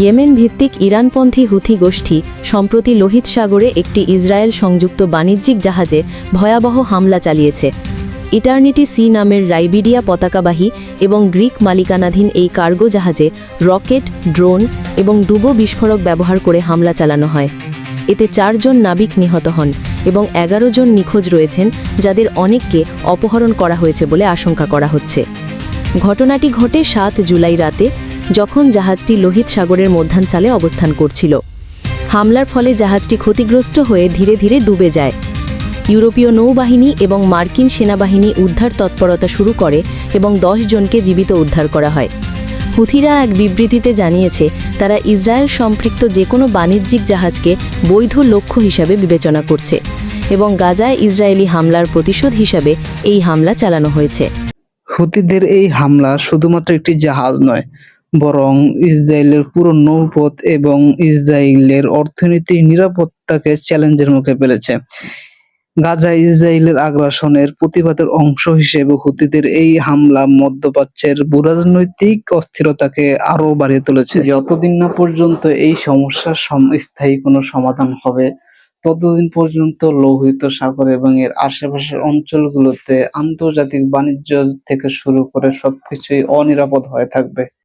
Yemen ভিত্তিক ইরানপন্থী Houthi গোষ্ঠী, সম্প্রতি লোহিত সাগরে একটি ইসরায়েল সংযুক্ত বাণিজ্যিক জাহাজে ভয়াবহ হামলা চালিয়েছে। ইটার্নিটি সি নামের রাইবিডিয়া পতাকাবাহী এবং গ্রিক মালিকানাধীন এই কার্গো জাহাজে রকেট, ড্রোন এবং ডুবো বিস্ফোরক ব্যবহার করে হামলা চালানো হয়। এতে চারজন নাবিক নিহত হন এবং এগারো জন নিখোঁজ রয়েছেন, যাদের অনেককে অপহরণ করা হয়েছে বলে আশঙ্কা করা হচ্ছে। ঘটনাটি ঘটে সাত জুলাই রাতে যখন জাহাজটি লোহিত সাগরের মধ্যাঞ্চলে অবস্থান করছিল। হামলার ফলে জাহাজটি ক্ষতিগ্রস্ত হয়ে ধীরে ধীরে ডুবে যায়। ইউরোপীয় নৌবাহিনী এবং মার্কিন সেনাবাহিনী উদ্ধার তৎপরতা শুরু করে এবং দশ জনকে জীবিত উদ্ধার করা হয়। হুথিরা এক বিবৃতিতে জানিয়েছে, তারা ইসরায়েল সম্পৃক্ত যে কোনো বাণিজ্যিক জাহাজকে বৈধ লক্ষ্য হিসাবে বিবেচনা করছে এবং গাজায় ইসরায়েলি হামলার প্রতিশোধ হিসাবে এই হামলা চালানো হয়েছে। হুতিদের এই হামলা শুধুমাত্র একটি জাহাজ নয় বরং ইসরায়েলের পুরো নৌপথ এবং ইসরায়েলের অর্থনৈতিক নিরাপত্তাকে চ্যালেঞ্জের মুখে ফেলেছে। গাজা ইসরায়েলের আগ্রাসনের প্রতিবাদের অংশ হিসেবে হুতিদের এই হামলা মধ্যপ্রাচ্যের ভূরাজনৈতিক অস্থিরতাকে আরও বাড়িয়ে তুলেছে। যতদিন না পর্যন্ত এই সমস্যার সম- স্থায়ী কোনো সমাধান হবে, ততদিন পর্যন্ত লোহিত সাগর এবং এর আশেপাশের অঞ্চলগুলোতে আন্তর্জাতিক বাণিজ্য থেকে শুরু করে সবকিছুই অনিরাপদ হয়ে থাকবে।